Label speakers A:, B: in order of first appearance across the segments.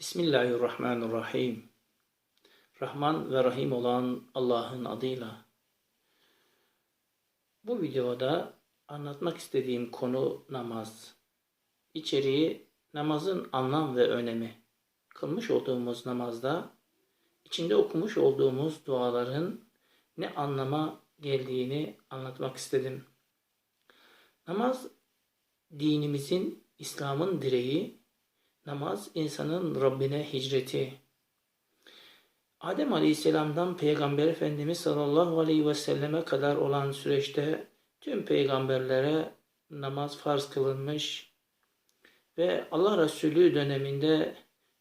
A: Bismillahirrahmanirrahim. Rahman ve Rahim olan Allah'ın adıyla. Bu videoda anlatmak istediğim konu namaz. İçeriği namazın anlam ve önemi. Kılmış olduğumuz namazda içinde okumuş olduğumuz duaların ne anlama geldiğini anlatmak istedim. Namaz dinimizin, İslam'ın direği, Namaz insanın Rabbine hicreti. Adem Aleyhisselam'dan Peygamber Efendimiz sallallahu aleyhi ve selleme kadar olan süreçte tüm peygamberlere namaz farz kılınmış ve Allah Resulü döneminde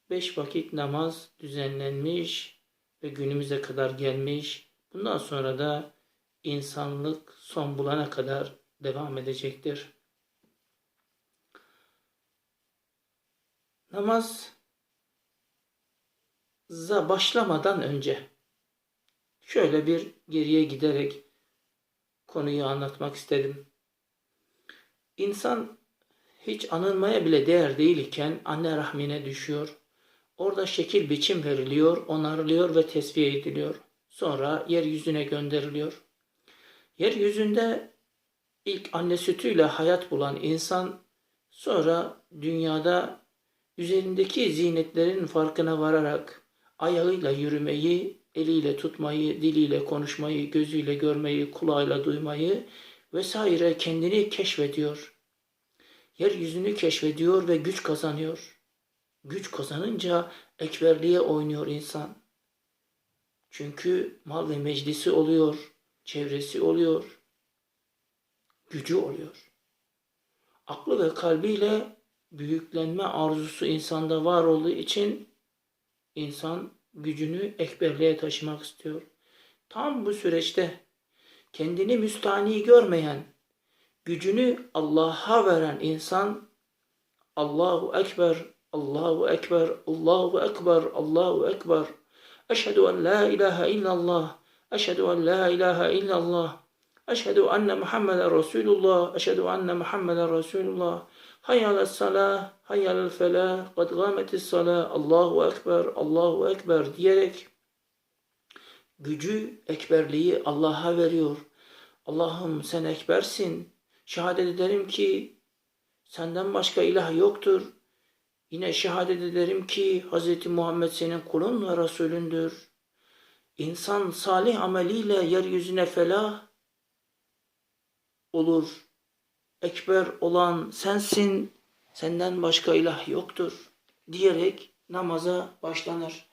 A: beş vakit namaz düzenlenmiş ve günümüze kadar gelmiş. Bundan sonra da insanlık son bulana kadar devam edecektir. Namaza başlamadan önce şöyle bir geriye giderek konuyu anlatmak istedim. İnsan hiç anılmaya bile değer değil iken anne rahmine düşüyor. Orada şekil biçim veriliyor, onarılıyor ve tesviye ediliyor. Sonra yeryüzüne gönderiliyor. Yeryüzünde ilk anne sütüyle hayat bulan insan sonra dünyada üzerindeki zinetlerin farkına vararak ayağıyla yürümeyi, eliyle tutmayı, diliyle konuşmayı, gözüyle görmeyi, kulağıyla duymayı vesaire kendini keşfediyor. Yeryüzünü keşfediyor ve güç kazanıyor. Güç kazanınca ekberliğe oynuyor insan. Çünkü mal ve meclisi oluyor, çevresi oluyor, gücü oluyor. Aklı ve kalbiyle büyüklenme arzusu insanda var olduğu için insan gücünü ekberliğe taşımak istiyor. Tam bu süreçte kendini müstani görmeyen, gücünü Allah'a veren insan Allahu Ekber, Allahu Ekber, Allahu Ekber, Allahu Ekber. Eşhedü en la ilahe illallah, eşhedü en la ilahe illallah, eşhedü enne Muhammeden Resulullah, eşhedü enne Muhammeden Resulullah. Hayy alel salah, hayy felah, kad gâmetis salah, Allahu Ekber, Allahu Ekber diyerek gücü, ekberliği Allah'a veriyor. Allah'ım sen ekbersin. Şehadet ederim ki senden başka ilah yoktur. Yine şehadet ederim ki Hz. Muhammed senin kulun ve Resulündür. İnsan salih ameliyle yeryüzüne felah olur ekber olan sensin, senden başka ilah yoktur diyerek namaza başlanır.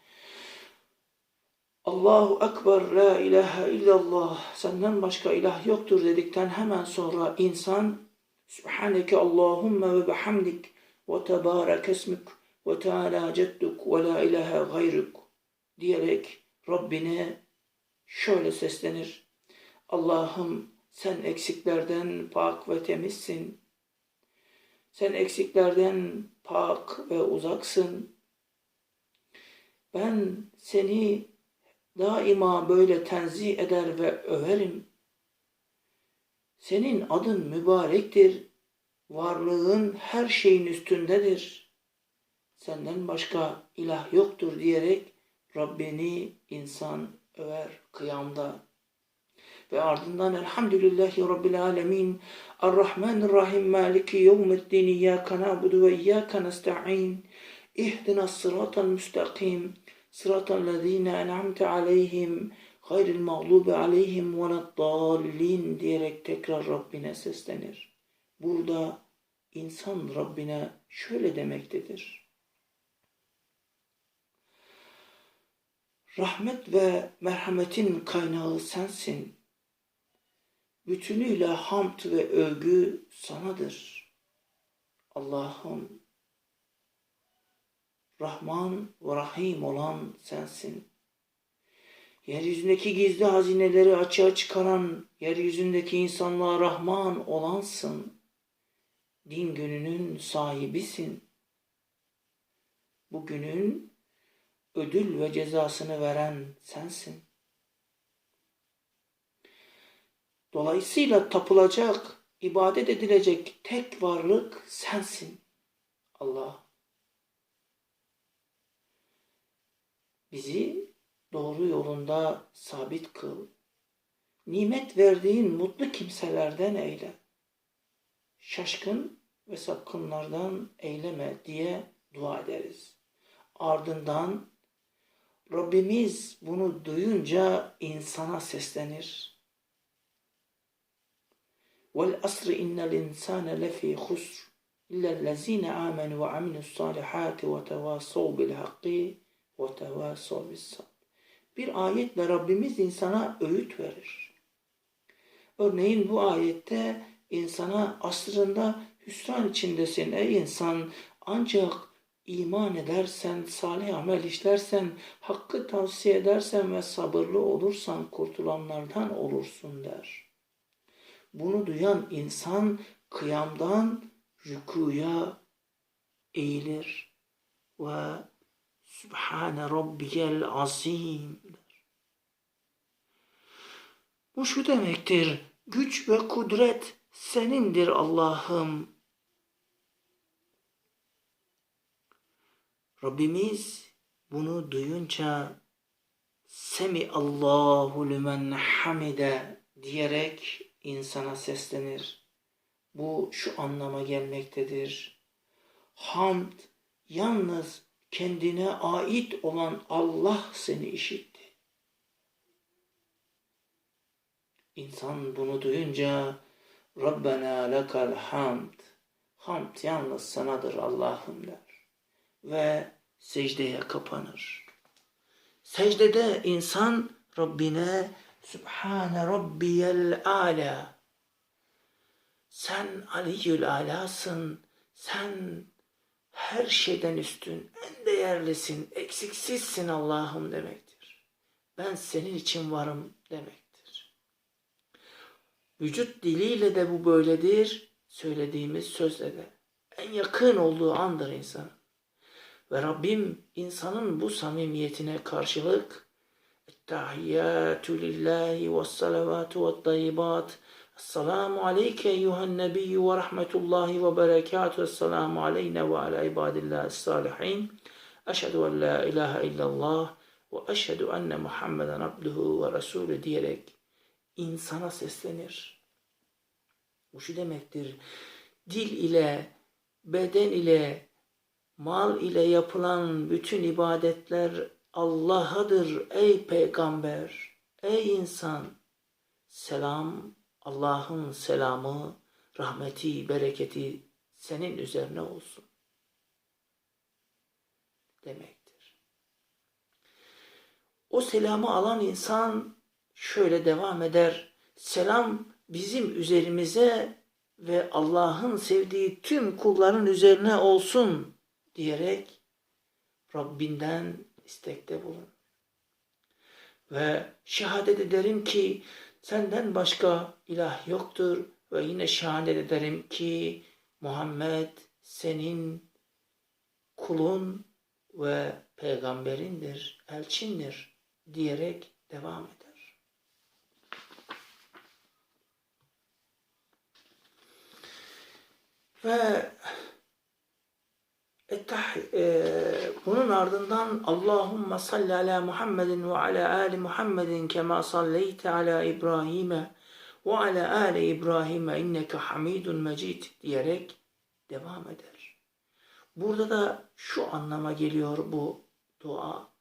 A: Allahu Ekber, La ilahe illallah, senden başka ilah yoktur dedikten hemen sonra insan Subhaneke Allahümme ve bihamdik ve tebarek esmük ve teala cedduk ve la ilahe gayruk diyerek Rabbine şöyle seslenir. Allah'ım sen eksiklerden pak ve temizsin. Sen eksiklerden pak ve uzaksın. Ben seni daima böyle tenzih eder ve överim. Senin adın mübarektir. Varlığın her şeyin üstündedir. Senden başka ilah yoktur diyerek Rabbini insan över kıyamda. Ve ardından Elhamdülillahi Rabbil Alemin. Errahmanirrahim Maliki Yevmiddin İyyâke nâbudu ve İyyâke nesta'in. İhdina sıratal müstakim sıratal lezîne en'amte aleyhim. Gayril mağlubi aleyhim veleddallin diyerek tekrar Rabbine seslenir. Burada insan Rabbine şöyle demektedir. Rahmet ve merhametin kaynağı sensin bütünüyle hamd ve övgü sanadır. Allah'ım Rahman ve Rahim olan sensin. Yeryüzündeki gizli hazineleri açığa çıkaran, yeryüzündeki insanlığa Rahman olansın. Din gününün sahibisin. Bu günün ödül ve cezasını veren sensin. Dolayısıyla tapılacak, ibadet edilecek tek varlık sensin. Allah. Bizi doğru yolunda sabit kıl. Nimet verdiğin mutlu kimselerden eyle. Şaşkın ve sapkınlardan eyleme diye dua ederiz. Ardından Rabbimiz bunu duyunca insana seslenir. Vel asri innel insane lefî husr illellezîne âmenü ve amilussâlihâti ve tevâsav bil hakkî ve tevâsav bis sabr. Bir ayetle Rabbimiz insana öğüt verir. Örneğin bu ayette insana asrında hüsran içindesin ey insan ancak iman edersen, salih amel işlersen, hakkı tavsiye edersen ve sabırlı olursan kurtulanlardan olursun der. Bunu duyan insan kıyamdan rükuya eğilir ve Sübhane Rabbiyel Azim. Bu şu demektir. Güç ve kudret senindir Allah'ım. Rabbimiz bunu duyunca Semi Allahu lümen hamide diyerek insana seslenir. Bu şu anlama gelmektedir. Hamd yalnız kendine ait olan Allah seni işitti. İnsan bunu duyunca Rabbena lekal hamd. Hamd yalnız sanadır Allah'ım der. Ve secdeye kapanır. Secdede insan Rabbine Sübhane Rabbiyel Ala. Sen Aliyyül Ala'sın. Sen her şeyden üstün, en değerlisin, eksiksizsin Allah'ım demektir. Ben senin için varım demektir. Vücut diliyle de bu böyledir, söylediğimiz sözle de. En yakın olduğu andır insan. Ve Rabbim insanın bu samimiyetine karşılık Ve salavatu ve tayyibat Esselamu aleyke eyyühen nebiyyü ve rahmetullahi ve berekatuhu. Esselamu aleyne ve ala ibadillahi salihin. Eşhedü en la ilahe illallah ve eşhedü enne Muhammeden abduhu ve resulü diyerek insana seslenir. Bu şu demektir. Dil ile, beden ile, mal ile yapılan bütün ibadetler Allah'adır ey peygamber, ey insan. Selam Allah'ın selamı, rahmeti, bereketi senin üzerine olsun demektir. O selamı alan insan şöyle devam eder. Selam bizim üzerimize ve Allah'ın sevdiği tüm kulların üzerine olsun diyerek Rabbinden istekte bulun. Ve şehadet ederim ki Senden başka ilah yoktur ve yine şehadet ederim ki Muhammed senin kulun ve peygamberindir, elçindir diyerek devam eder. Ve bunun ardından Allahümme salli ala Muhammedin ve ala ali Muhammedin kema salleyte ala İbrahim'e ve ala ali İbrahim'e inneke hamidun mecid diyerek devam eder. Burada da şu anlama geliyor bu dua.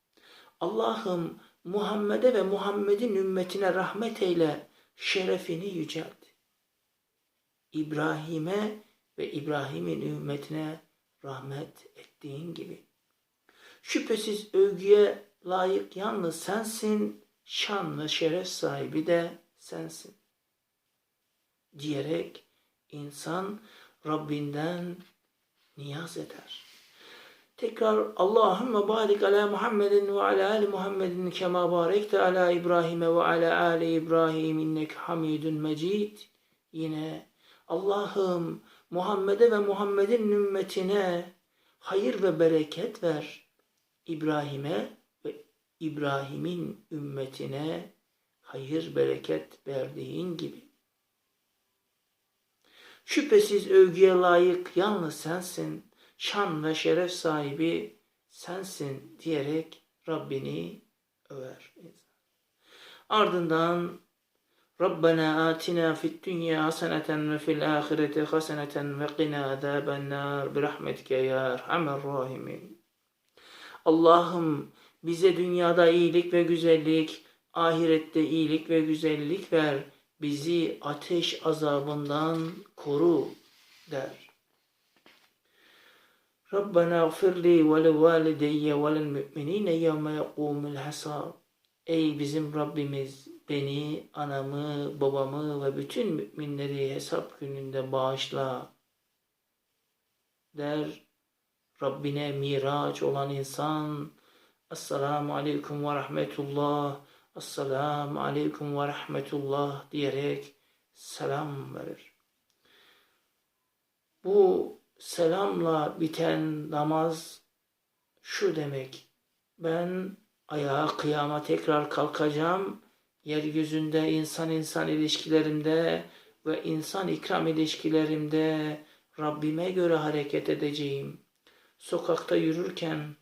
A: Allah'ım Muhammed'e ve Muhammed'in ümmetine rahmet eyle, şerefini yücelt. İbrahim'e ve İbrahim'in ümmetine rahmet ettiğin gibi. Şüphesiz övgüye layık yalnız sensin, şan ve şeref sahibi de sensin. Diyerek insan Rabbinden niyaz eder. Tekrar Allahümme barik ala Muhammedin ve ala ali Muhammedin kema barekte ala İbrahim'e ve ala ali İbrahim innek hamidun mecid. Yine Allah'ım Muhammed'e ve Muhammed'in ümmetine hayır ve bereket ver. İbrahim'e ve İbrahim'in ümmetine hayır bereket verdiğin gibi. Şüphesiz övgüye layık yalnız sensin, şan ve şeref sahibi sensin diyerek Rabbini över. Ardından Rabbena atina fid dünya haseneten ve fil ahireti haseneten ve qina azaben nar bi rahmetike ya erhamer rahimin. Allah'ım bize dünyada iyilik ve güzellik, ahirette iyilik ve güzellik ver. Bizi ateş azabından koru der. Rabbena gfirli ve li valideyye ve lil müminine yevme yekumul hesab. Ey bizim Rabbimiz beni, anamı, babamı ve bütün müminleri hesap gününde bağışla der. Rabbine miraç olan insan Esselamu Aleyküm ve Rahmetullah Esselamu Aleyküm ve Rahmetullah diyerek selam verir. Bu selamla biten namaz şu demek. Ben ayağa kıyama tekrar kalkacağım. Yeryüzünde insan insan ilişkilerimde ve insan ikram ilişkilerimde Rabbime göre hareket edeceğim. Sokakta yürürken,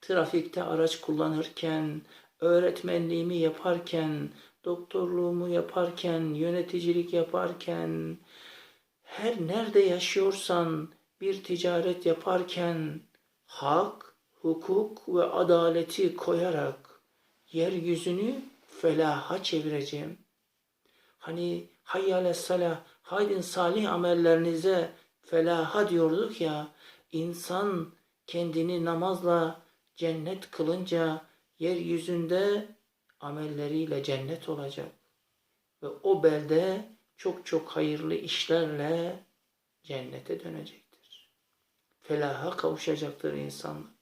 A: trafikte araç kullanırken, öğretmenliğimi yaparken, doktorluğumu yaparken, yöneticilik yaparken, her nerede yaşıyorsan bir ticaret yaparken hak, hukuk ve adaleti koyarak yeryüzünü felaha çevireceğim. Hani hayyale salah, haydin salih amellerinize felaha diyorduk ya, insan kendini namazla cennet kılınca yeryüzünde amelleriyle cennet olacak. Ve o belde çok çok hayırlı işlerle cennete dönecektir. Felaha kavuşacaktır insanlık.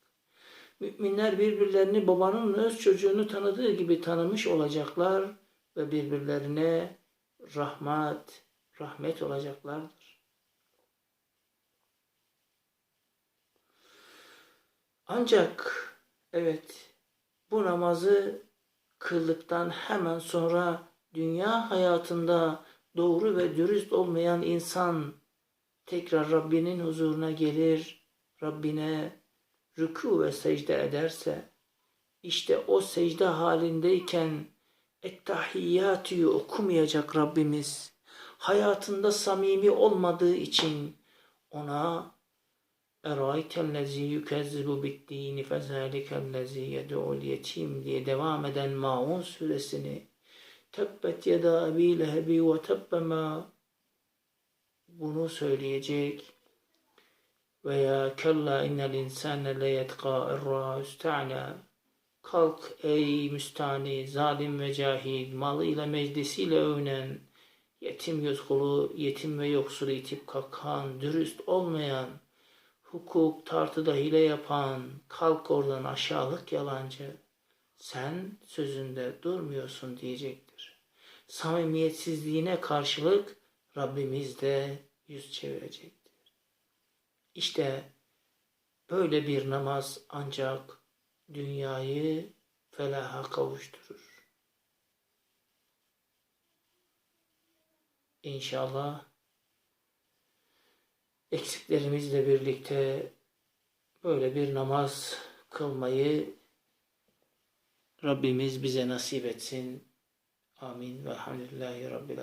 A: Müminler birbirlerini babanın öz çocuğunu tanıdığı gibi tanımış olacaklar ve birbirlerine rahmet, rahmet olacaklardır. Ancak evet bu namazı kıldıktan hemen sonra dünya hayatında doğru ve dürüst olmayan insan tekrar Rabbinin huzuruna gelir, Rabbine rükû ve secde ederse, işte o secde halindeyken Ettahiyyatü'yü okumayacak Rabbimiz, hayatında samimi olmadığı için ona Eraykellezi yükezzibu biddini fezâlikellezi yed'ul yetim diye devam eden Maun suresini Tebbet yeda abi lehebi ve tebbema bunu söyleyecek. Veya kella innel insane le yetka erra üsta'na kalk ey müstani zalim ve cahil malıyla meclisiyle övünen yetim yoksulu yetim ve yoksulu itip kalkan dürüst olmayan hukuk tartıda hile yapan kalk oradan aşağılık yalancı sen sözünde durmuyorsun diyecektir. Samimiyetsizliğine karşılık Rabbimiz de yüz çevirecektir. İşte böyle bir namaz ancak dünyayı felaha kavuşturur. İnşallah eksiklerimizle birlikte böyle bir namaz kılmayı Rabbimiz bize nasip etsin. Amin ve elhamdülillahi rabbil.